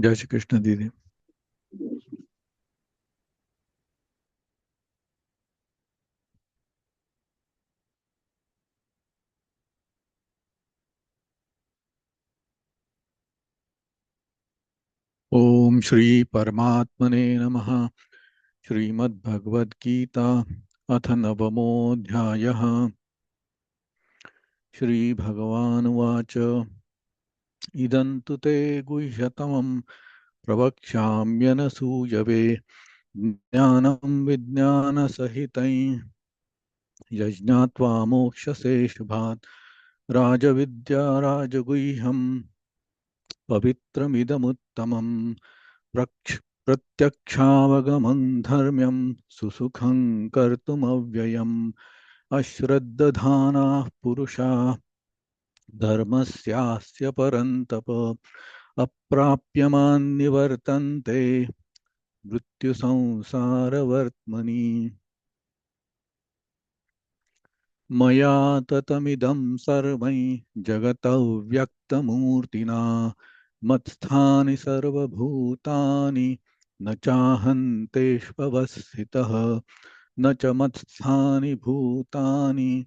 जय श्री कृष्ण दीदी। ओम श्री परमात्मने नमः। श्रीमद्भगवद्गीता अथ नवमोऽध्यायः। श्रीभगवानुवाच। इदं तु ते गुह्यतमं प्रवक्ष्याम्यनसूयवे ज्ञानं विज्ञानसहितं यज्ञात्वा मोक्षसे शुभात् राजविद्या राजगुह्यं पवित्रमिदमुत्तमं प्रक्ष प्रत्यक्षावगमं धर्म्यं सुसुखं कर्तुमव्ययम् अश्रद्धधानाः पुरुषा धर्मस्यास्य परन्तप, अप्राप्यमान्निवर्तन्ते। मृत्युसंसारवर्त्मनि। मया ततमिदं सर्वं जगतौ व्यक्तमूर्तिना मत्स्थानि सर्वभूतानि, न चाहन्तेष्वस्थितः न च मत्स्थानि भूतानि।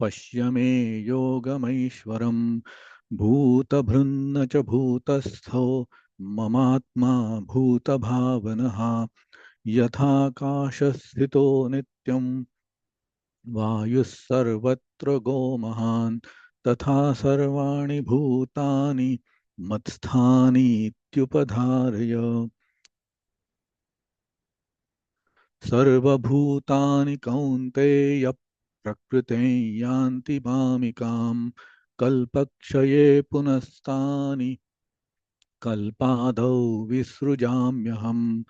पश्य मे योगमैश्वरम्। भूतभृन्न च भूतस्थो, ममात्मा भूतभावनः। यथाकाशस्थितो नित्यम्। वायुः सर्वत्र गोमहान्। तथा सर्वाणि भूतानि मत्स्थानीत्युपधारय सर्वभूतानि कौन्तेय प्रकृते यान्ति मामिकाम् कल्पक्षये पुनस्तानि। कल्पादौ विसृजाम्यहम्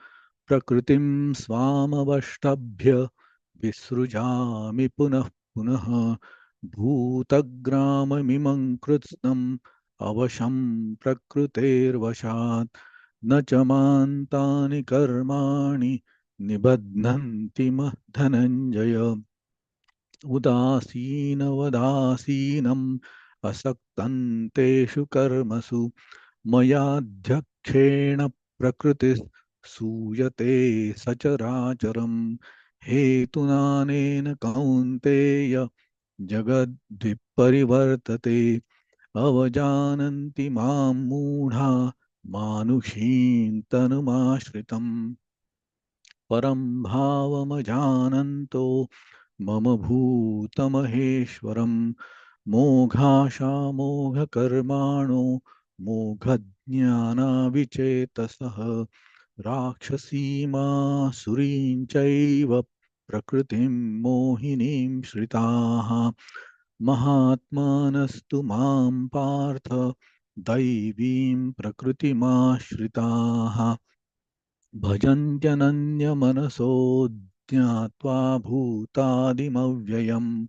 प्रकृतिं स्वामवष्टभ्य विसृजामि पुनः पुनः भूतग्राममिमं कृत्स्नम् अवशं प्रकृतेर्वशात् न च मान्तानि कर्माणि निबध्नन्ति मः धनञ्जय। उदासीनवदासीनम् असक्तन्तेषु कर्मसु मयाध्यक्षेण प्रकृतिः सूयते सचराचरम् हेतुनानेन कौन्तेय जगद्विपरिवर्तते अवजानन्ति माँ मूढा मानुषीं तनुमाश्रितम् परं भावमजानन्तो मम भूतमहेश्वरम्, मोघाशामोघकर्माणो, मोघज्ञानाविचेतसः, राक्षसीमासुरीं चैव प्रकृतिं मोहिनीं श्रिताः। महात्मानस्तु माँ पार्थ, दैवीं प्रकृतिमाश्रिताः। भजन्त्यनन्यमनसो ज्ञात्वा भूतादिमव्ययम्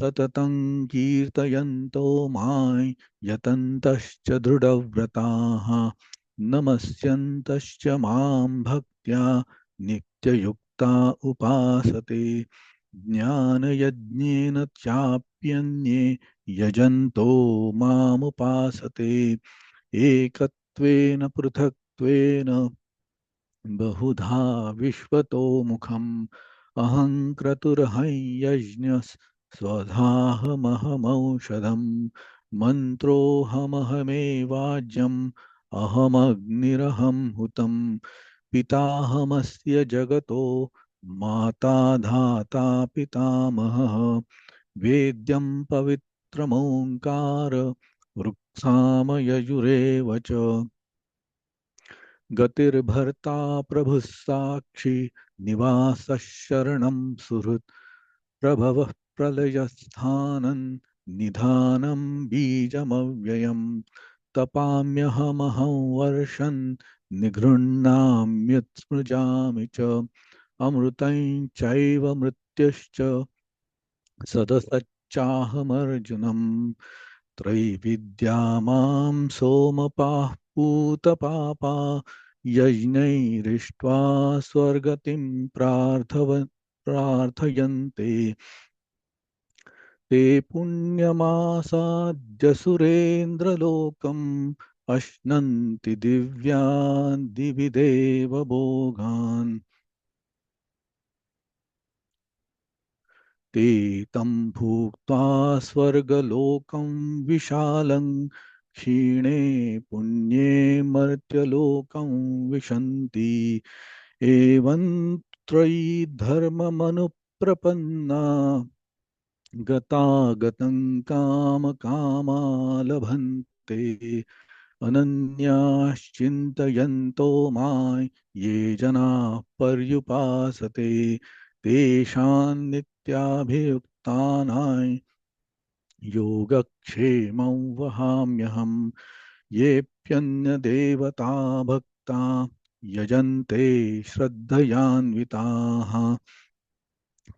सततं कीर्तयन्तो माँ यतन्तश्च दृढव्रताः। नमस्यन्तश्च माँ भक्त्या नित्ययुक्ता उपासते। ज्ञानयज्ञेन चाप्यन्ये यजन्तो मामुपासते। एकत्वेन पृथक्त्वेन बहुधा विश्वतो मुखम्। अहं क्रतुर्हं यज्ञस्वधाहमहमौषधम् मन्त्रोऽहमहमेवाज्यम्। अहमग्निरहं हुतं पिताहमस्य जगतो माता धाता पितामहः। वेद्यं पवित्रमोङ्कार वृक्सामयजुरेव च। गतिर्भर्ता प्रभुः साक्षी निवासः शरणं सुहृत्। प्रभवः प्रलयस्थानं निधानं बीजमव्ययम्। तपाम्यहमहं वर्षन् निगृह्णाम्युत्सृजामि च। अमृतं चैव मृत्युश्च सदसच्चाहमर्जुनं त्रैविद्या माँ सोमपाः पूतपापा यज्ञैरिष्ट्वा स्वर्गतिं प्रार्थव, प्रार्थयन्ते। ते पुण्यमासाद्य सुरेन्द्रलोकम् अश्नन्ति दिव्यान् दिवि देवभोगान् ते तं भुक्त्वा स्वर्गलोकं विशालं क्षीणे पुण्ये मर्त्यलोकं विशन्ति। एवं त्रयी धर्ममनुप्रपन्ना, गतागतं कामकामा लभन्ते अनन्याश्चिन्तयन्तो माँ ये जनाः पर्युपासते। तेषां योगक्षेमं वहाम्यहम् येऽप्यन्यदेवता भक्ता यजन्ते श्रद्धयान्विताः।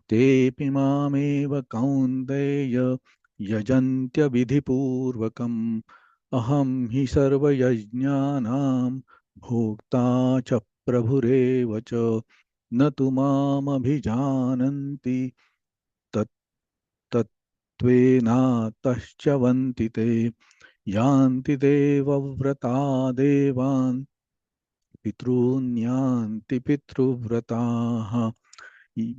तेऽपि मामेव कौन्तेय यजन्त्यविधिपूर्वकम्, अहं हि सर्वयज्ञानां भोक्ता च प्रभुरेव च, न तु मामभिजानन्ति तत्तत्त्वेनातश्च वन्ति ते। यान्ति देवव्रता देवान्। पितॄन्यान्ति पितृव्रताः।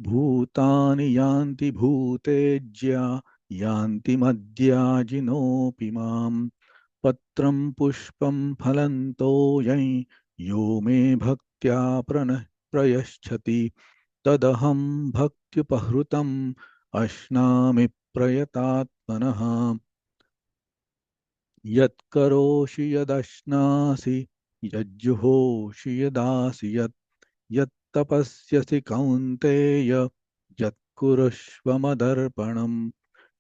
भूतानि यान्ति भूतेज्या, यान्ति मद्याजिनोऽपि माम्। पत्रं पुष्पं फलं तोयं यो मे भक्त्या प्रण, प्रयच्छति। तदहं भक्त्युपहृतम्, अश्नामि प्रयतात्मनः। यत्करोषि यदश्नासि, यज्जुहोषि यदासि, यत् यत्तपस्यसि कौन्तेय यत्कुरुष्व मदर्पणम्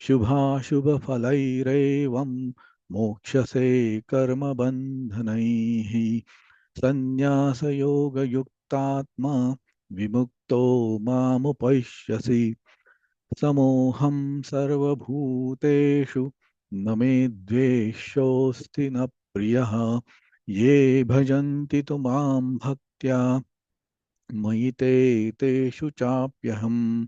शुभाशुभफलैरेवं मोक्षसे कर्मबन्धनैः। सन्न्यासयोगयुक्तात्मा विमुक्तो मामुपैष्यसि। समोऽहं सर्वभूतेषु न मे द्वेष्योऽस्ति न प्रियः। ये भजन्ति तु माँ भक्त्या, मयि ते तेषु चाप्यहम्।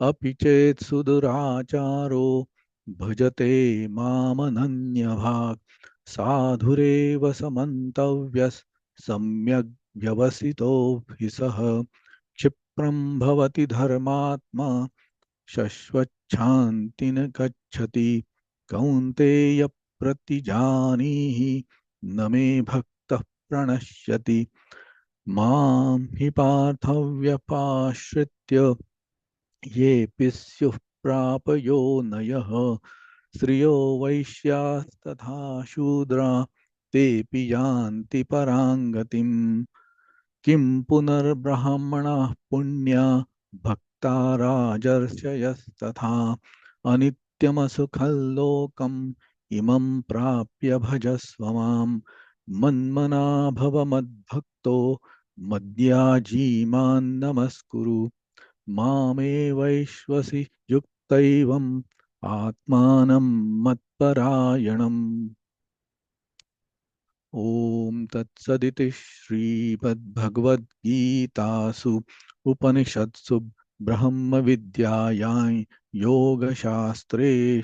अपि चेत् सुदुराचारो भजते मामनन्यभाक्। साधुरेव समन्तव्यस् सम्यग् व्यवसितो भवति धर्मात्मा। शश्वच्छान्ति न गच्छति कौन्तेय प्रतिजानीहि न मे भक्तः प्रणश्यति। माँ हि पार्थव्यपाश्रित्य येऽपि स्युः प्रापयो नयः। श्रियो वैश्यास्तथा शूद्रा तेऽपि यान्ति पराङ्गतिम्। किं पुनर्ब्रह्मणः पुण्या भक्ता राजर्षयस्तथा अनित्यमसुखल्लोकम् इमं प्राप्य भजस्व माँ मन्मना भव मद्भक्तो मद्याजी नमस्कुरु मामेवैश्वसि युक्तैवम् आत्मानं मत्परायणम् ॐ तत्सदिति श्रीमद्भगवद्गीतासु उपनिषत्सु ब्रह्मविद्यायां योगशास्त्रे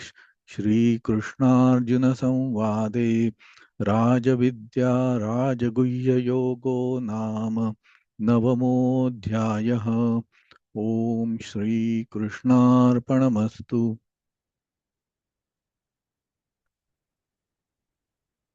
श्रीकृष्णार्जुनसंवादे राजविद्या राजगुह्ययोगो नाम नवमोऽध्यायः। ॐ श्रीकृष्णार्पणमस्तु।